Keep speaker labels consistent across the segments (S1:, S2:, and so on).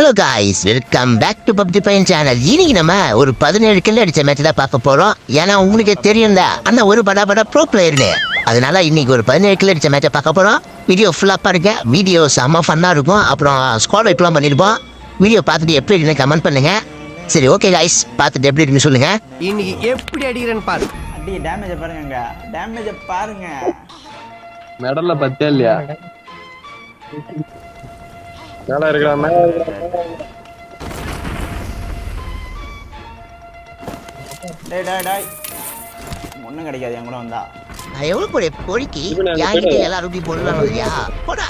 S1: Hello guys welcome back to PUBG Paiyan channel இன்னைக்கு நம்ம ஒரு பதினேழு கில் அடிச்ச மேட்ச் தான் பார்க்க போறோம். ஏன்னா உங்களுக்கு தெரியும் தான் அந்த ஒரு படா பட ப்ரோ பிளேயர்னு அதனால இன்னைக்கு ஒரு பதினேழு கில் அடிச்ச மேட்சை பார்க்க போறோம். வீடியோ ஃபுல்லாக பாருங்க. வீடியோ செம்ம ஃபன்னாக இருக்கும். அப்புறம் ஸ்குவாட் வைப்லாம் பண்ணியிருப்போம் வீடியோ பார்த்துட்டு எப்படி இருக்குன்னு கமெண்ட் பண்ணுங்க. சரி ஓகே காய்ஸ் பார்த்துட்டு எப்படி இருக்குன்னு சொல்லுங்க.
S2: இன்னைக்கு எப்படி அடிக்கிறேன்னு பாரு.
S3: அடி டேமேஜ பாருங்க. டேமேஜ பாருங்க.
S4: மெடல்ல பத்தே இல்லையா? மேல இருக்கிறா மேல
S3: டேய் டேய் டேய். ஒன்றும் கிடைக்காது என் கூட வந்தா.
S1: நான் எவ்வளவு
S4: இவனை
S1: யார்கிட்ட
S4: அனுப்பிடு.
S1: எல்லாரும் இப்படி போடலாம் இல்லையா? போடா!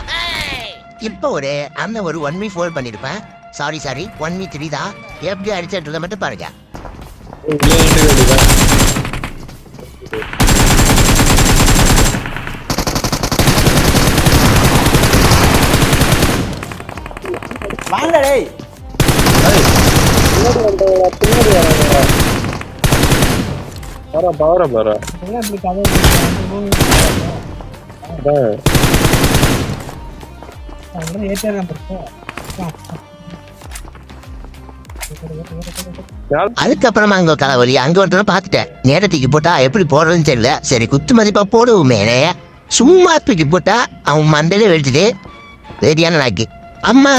S1: இப்போ ஒரு அந்த ஒரு one me four பண்ணிருப்பேன். Sorry sorry one M three தான். எப்படி அடிச்சதுல மட்டும் பாருங்க.
S3: வாங்க டேய்.
S4: பின்னாடி வந்தவரா, பின்னாடி வராங்கடா. பாரா, பாரா, பாரா. அதான். யார்?
S1: அதுக்கப்புறமா அங்க தலைவலி அங்க ஒருத்தர் பார்த்துட்டேன். நேரத்துக்கு போட்டா எப்படி போடுறதுன்னு தெரியல. சரி குத்து மதிப்பா போடுவோமே சும்மா தூக்கி போட்டா அவன் மண்டையில வெடிச்சிட்டு ரெடியான நாக்கு அம்மா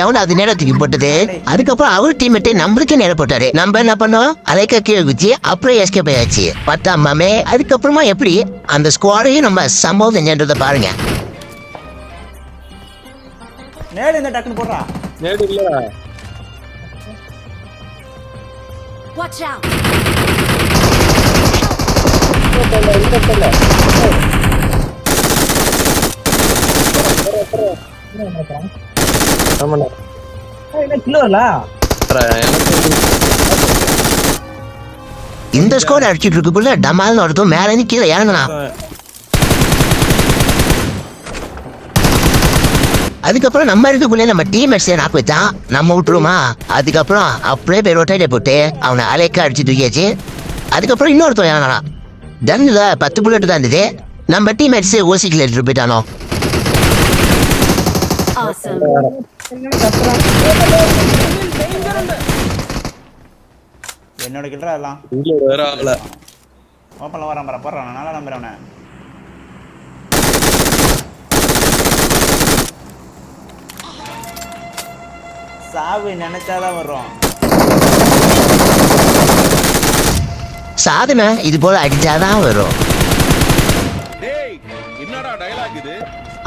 S1: எவன அது நேரத்துக்கு போட்டது? அதுக்கப்புறம் அவர் டீம்மேட்டே நம்மளுக்கே நேரம் போட்டாரு. நம்ம என்ன பண்ணோம்? அலைக்க கீழே குச்சி அப்புறம் எஸ்கேப் ஆயாச்சு பத்தா அம்மாமே அதுக்கப்புறமா எப்படி அந்த ஸ்குவாடையும் நம்ம சம்பவம் செஞ்சதை பாருங்க.
S3: நேடு இந்த டக்குன்னு போடுறா?
S4: நேடு இல்ல. ஆமாண்ணா.
S1: இந்த ஸ்கோர் அடிச்சிட்டு இருக்குள்ள டமால்னு ஒருத்தன் மேல இருந்து கீழே இறங்கினா அதுக்கப்புறம் நம்ம இருக்கக்குள்ளே நம்ம டீம்மேட்ஸை நாக்கு வச்சான் நம்ம விட்டுருமா? அதுக்கப்புறம் அப்படியே போய் ரொட்டையில போட்டு அவனை அலைக்க அடிச்சு தூக்கியாச்சு அதுக்கப்புறம் இன்னொருத்தன் இறங்கினா டன்ல பத்து புல்லட் தான் இருந்தது. நம்ம டீம்மேட்ஸ் ஓசிக்கில் எடுத்துட்டு போயிட்டானோ.
S3: என்னோட கில்றா எல்லாம்?
S4: வேற ஆள.
S3: ஓப்பனில் வரான் பாரு போடுறான் நான் நல்லா நம்புறேன் அவனை. சாவு நினைச்சாதான் வரும்
S1: சாதனை இது போல அடிச்சாதான் வரும்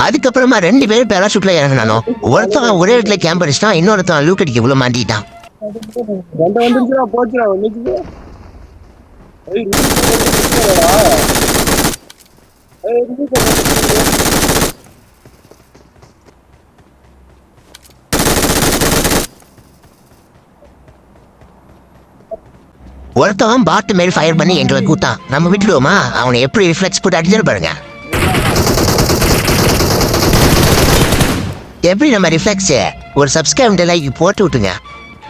S1: அதுக்கப்புறமா ரெண்டு பேரும் பேராசூட்ல இறங்கினானோ ஒருத்தன் ஒரே இடத்துல கேம்ப் அடிச்சிட்டான் இன்னொருத்தன் லூக்கடிக்கு இவ்வளவு மாட்டிட்டான். ஒருத்தவன் பாட்டு மேல் ஃபயர் பண்ணி எங்களை கூட்டான் நம்ம விட்டுடுவோமா? அவனை எப்படி ரிஃப்ளெக்ஸ் போட்டு அடிச்சிட பாருங்க. எப்படி நம்ம ரிஃப்ளெக்ஸ் ஒரு சப்ஸ்கிரைப் லைக் போட்டு விட்டுங்க.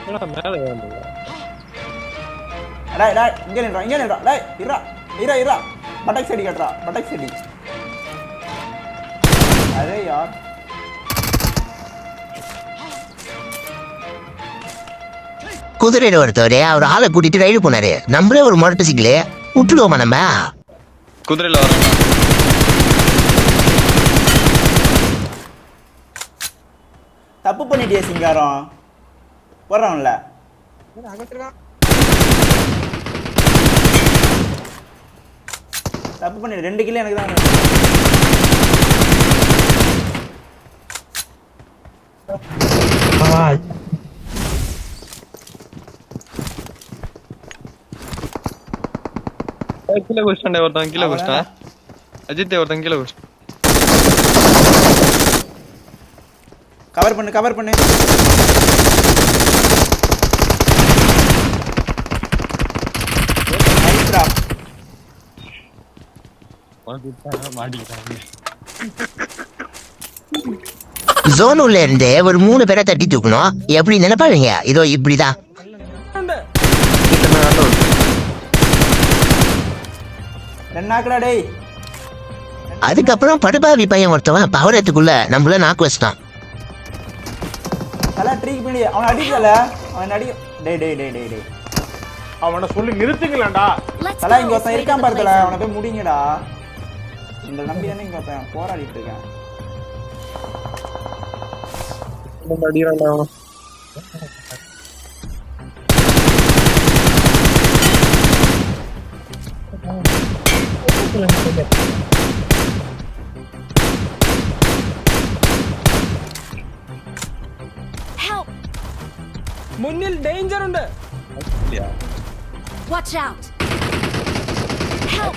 S4: என்னடா மேல ஏறுனீங்க?
S3: டேய் டேய் இங்கே நின்றா இங்கே நின்றா டேய் இருடா இருடா இருடா. பட்டக் செடி கட்டுறா பட்டக் செடி. அரே யார்?
S1: குதிரையில ஒருத்தவர் அவர் ஆளை கூட்டிட்டு ரைடு போனாரு. நம்மளே ஒரு மொரட்டு சிக்கலே விட்டுடுவோமா நம்ம?
S4: குதிரையில வரான்.
S3: தப்பு பண்ணிட்டியே சிங்காரம். போடுறான்ல. தப்பு பண்ணி ரெண்டு கிலோ எனக்கு தான்
S4: கீழே குடிச்சிட்டான்டா ஒருத்தன் கீழே குடிச்சிட்டான் அஜித் ஒருத்தன் கீழே குடிச்சிட்டான்
S3: கவர் பண்ணு கவர் பண்ணு.
S1: ஜோன் உள்ள இருந்து ஒரு மூணு பேரை தட்டி தூக்கணும். எப்படி நினைப்பாங்க இதோ இப்படிதான் அதுக்கப்புறம் படுபாவி பையன் ஒருத்தவன் பவரத்துக்குள்ள நம்மள நாக்கு வச்சிட்டான்
S3: ட்ரீக்கு பின்னாடி அவனை அடிக்கல. அவன் அடி டேய் டேய் டேய் டேய் டேய்.
S5: அவனை சொல்லி நிறுத்துங்களேன்டா.
S3: தல. இங்க ஒருத்தன் இருக்கான்
S6: the
S3: பாரு தல
S6: playground.
S3: அவனை போய் முடிங்கடா. இந்த நம்பி தானே இங்க ஒருத்தன் போராடிட்டு இருக்கேன்.
S4: அடிக்கிறான்டா
S2: മുന്നിൽ ഡേഞ്ചർ ഉണ്ട്
S6: Watch out! Help!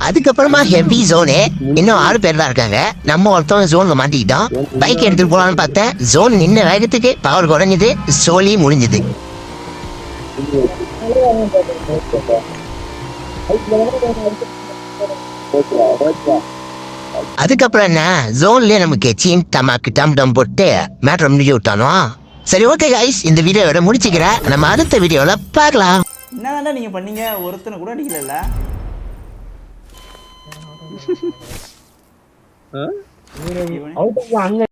S1: அதுக்கப்புறமா ஹெவி ஜோனு இன்னும் ஆறு பேர் தான் இருக்காங்க நம்ம ஒருத்தவங்க ஜோன்ல மாட்டிக்கிட்டோம் பைக் எடுத்துட்டு போலான்னு பார்த்தேன் ஜோன் நின்ன வேகத்துக்கு பவர் குறைஞ்சது சோலி முடிஞ்சது அதுக்கப்புறம் என்ன ஜோன்லயே நமக்கு சீன் தமாக்கு டம் டம் போட்டு மேட்ரு முடிஞ்சு விட்டானோ சரி ஓகே கைஸ் இந்த வீடியோவோட முடிச்சுக்கிறேன். நம்ம அடுத்த வீடியோல பார்க்கலாம்.
S3: என்னதான்டா நீங்க பண்ணீங்க? ஒருத்தனை கூட அடிக்கல? இவனே.